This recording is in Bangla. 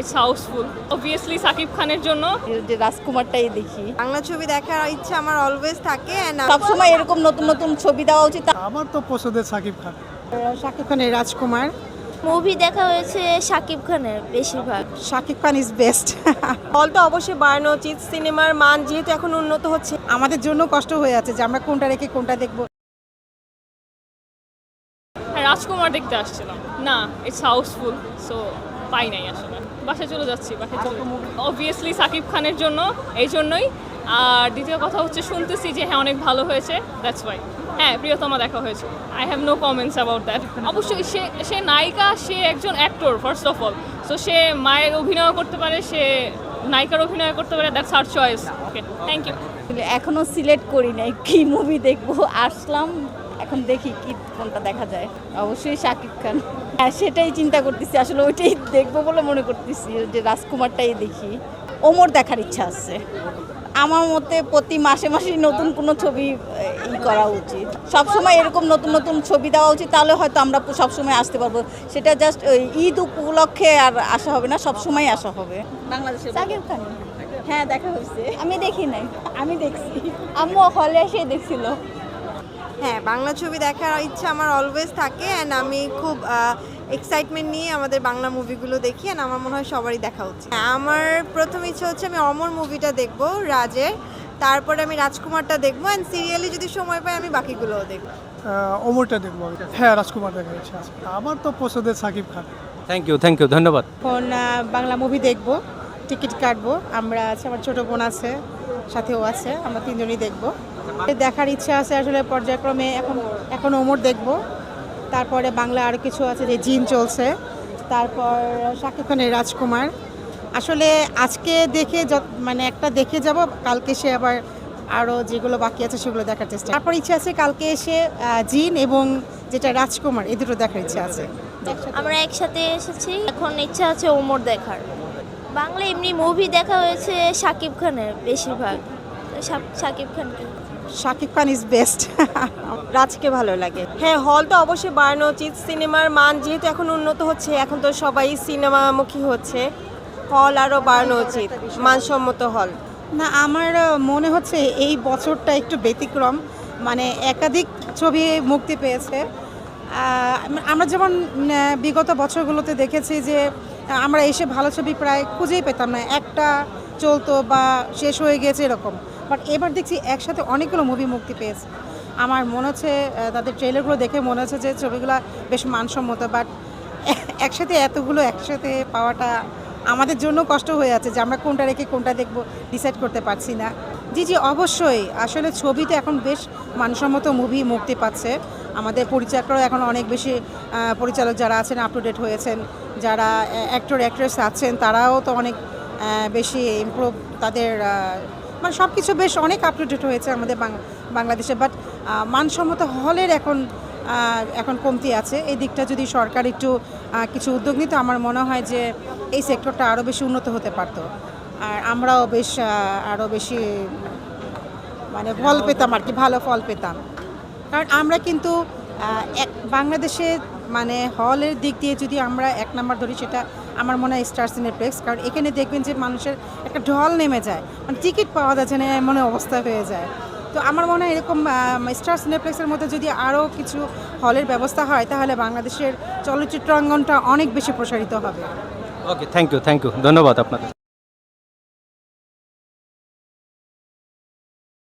ইটস হাউসফুল অবভিয়াসলি সাকিব খানের জন্য। যে রাজকুমারটাই দেখি। বাংলা ছবি দেখার ইচ্ছা আমার অলওয়েজ থাকে and সবসময় এরকম নতুন নতুন ছবি দেওয়া উচিত। আমার তো পছন্দের সাকিব খান। শাকিব খানের রাজকুমার। মুভি দেখা হয়েছে শাকিব খানের বেশিরভাগ। শাকিব খান ইজ বেস্ট হলটা অবশ্যই বাড়ানো উচিত। সিনেমার মান যেহেতু এখন উন্নত হচ্ছে। আমাদের জন্য কষ্ট হয়ে আছে যে আমরা কোনটা রেখে কোনটা দেখব। হ্যাঁ রাজকুমার দেখতে আসছিলাম। না ইটস হাউসফুল সো পাই নাই আসলে। বাসায় চলে যাচ্ছি চলে অবভিয়াসলি সাকিব খানের জন্য, এই জন্যই। আর দ্বিতীয় কথা হচ্ছে শুনতেছি যে হ্যাঁ অনেক ভালো হয়েছে দ্যাটস ওয়াই হ্যাঁ প্রিয়তমা দেখা হয়েছে। I have no comments about that অবশ্যই সে সে নায়িকা, সে একজন actor first of all so সে মায়ের অভিনয় করতে পারে, সে নায়িকার অভিনয় করতে পারে that's her choice okay thank you এখনও সিলেক্ট করি নাই কি মুভি দেখব। আসলাম। এখন দেখি কি কোনটা দেখা যায়। অবশ্যই শাকিব খান। হ্যাঁ সেটাই চিন্তা করতেছি। আসলে ওইটাই দেখব বলে মনে করতেছি যে রাজকুমারটাই দেখি। ওমর দেখার ইচ্ছা আছে। আমার মতে প্রতি মাসে মাসে নতুন কোনো ছবি ই করা উচিত। সবসময় এরকম নতুন নতুন ছবি দেওয়া উচিত তাহলে হয়তো আমরা সবসময় আসতে পারব। সেটা জাস্ট ওই ঈদ উপলক্ষে আর আসা হবে না সবসময় আসা হবে। বাংলাদেশে খান? হ্যাঁ দেখা হয়েছে। আমি দেখি নাই। আমি দেখছি। আম্মু হলে এসে দেখছিল। হ্যাঁ বাংলা ছবি দেখার ইচ্ছা আমার অলওয়েজ থাকে অ্যান্ড আমি খুব এক্সাইটমেন্ট নিয়ে আমাদের বাংলা মুভিগুলো দেখি অ্যান্ড আমার মনে হয় সবারই দেখা উচিত। হ্যাঁ, আমার প্রথম ইচ্ছা হচ্ছে আমি অমর মুভিটা দেখব রাজের। তারপরে আমি রাজকুমারটা দেখব অ্যান্ড সিরিয়ালি যদি সময় পাই আমি বাকিগুলোও দেখব। অমরটা দেখব আমি। হ্যাঁ রাজকুমার দেখার ইচ্ছা আমার তো পছন্দের Shakib Khan. Thank you thank you ধন্যবাদ। এখন বাংলা মুভি দেখব। টিকিট কাটবো। আমরা আছে, আমার ছোটো বোন আছে সাথেও আছে, আমরা তিনজনই দেখব। দেখার ইচ্ছা আছে আসলে পর্যায়ক্রমে, এখন এখন ওমর দেখব। তারপরে বাংলা আরও কিছু আছে যে জিন চলছে। তারপর শাকিব খানের রাজকুমার। আসলে আজকে দেখে মানে একটা দেখে যাব, কালকে সে আবার আরও যেগুলো বাকি আছে সেগুলো দেখার চেষ্টা। তারপর ইচ্ছা আছে কালকে এসে জিন এবং যেটা রাজকুমার এ দুটো দেখার ইচ্ছা আছে। আমরা একসাথে এসেছি, এখন ইচ্ছা আছে ওমর দেখার। বাংলা এমনি মুভি দেখা হয়েছে শাকিব খানের বেশিরভাগ। শাকিব খানকে শাকিব খান ইজ বেস্ট রাজকে ভালো লাগে। হ্যাঁ হল তো অবশ্যই বাড়ানো উচিত। সিনেমার মান যেহেতু এখন উন্নত হচ্ছে এখন তো সবাই সিনেমামুখী হচ্ছে হল আরও বাড়ানো উচিত মানসম্মত হল না আমার মনে হচ্ছে এই বছরটা একটু ব্যতিক্রম। মানে একাধিক ছবি মুক্তি পেয়েছে। আমরা যেমন বিগত বছরগুলোতে দেখেছি যে আমরা এসে ভালো ছবি প্রায় খুঁজেই পেতাম না। একটা চলতো বা শেষ হয়ে গেছে এরকম। বাট এবার দেখছি একসাথে অনেকগুলো মুভি মুক্তি পেয়েছে। আমার মনে হচ্ছে তাদের ট্রেলারগুলো দেখে মনে হচ্ছে যে, ছবিগুলো বেশ মানসম্মত। বাট একসাথে এতগুলো একসাথে পাওয়াটা আমাদের জন্য কষ্ট হয়ে আছে যে, আমরা কোনটা রেখে কোনটা দেখব ডিসাইড করতে পারছি না। জি জি, অবশ্যই। আসলে ছবিতে এখন বেশ মানসম্মত মুভি মুক্তি পাচ্ছে। আমাদের পরিচালকরাও এখন অনেক বেশি পরিচালক যারা আছেন আপ টু ডেট হয়েছেন যারা অ্যাক্টর অ্যাক্ট্রেস আছেন তারাও তো অনেক বেশি ইমপ্রুভ তাদের মানে সব কিছু বেশ অনেক আপ টু ডেট হয়েছে আমাদের বাংলাদেশে বাট মানসম্মত হলের এখন এখন কমতি আছে। এই দিকটা যদি সরকার একটু কিছু উদ্যোগ নিত আমার মনে হয় যে এই সেক্টরটা আরও বেশি উন্নত হতে পারতো। আর আমরাও বেশ আরও বেশি মানে ফল পেতাম আর কি ভালো ফল পেতাম। কারণ আমরা কিন্তু এক বাংলাদেশে মানে হলের দিক দিয়ে যদি আমরা এক নাম্বার ধরি, সেটা আমার মনে হয় স্টার সিনেপ্লেক্স। কারণ এখানে দেখবেন যে মানুষের একটা ঢল নেমে যায়। মানে টিকিট পাওয়া যাচ্ছে না এমন অবস্থা হয়ে যায়। তো আমার মনে হয় এরকম স্টার সিনেপ্লেক্সের মধ্যে যদি আরও কিছু হলের ব্যবস্থা হয়, তাহলে বাংলাদেশের চলচ্চিত্র অঙ্গনটা অনেক বেশি প্রসারিত হবে। Okay thank you thank you ধন্যবাদ আপনাদের।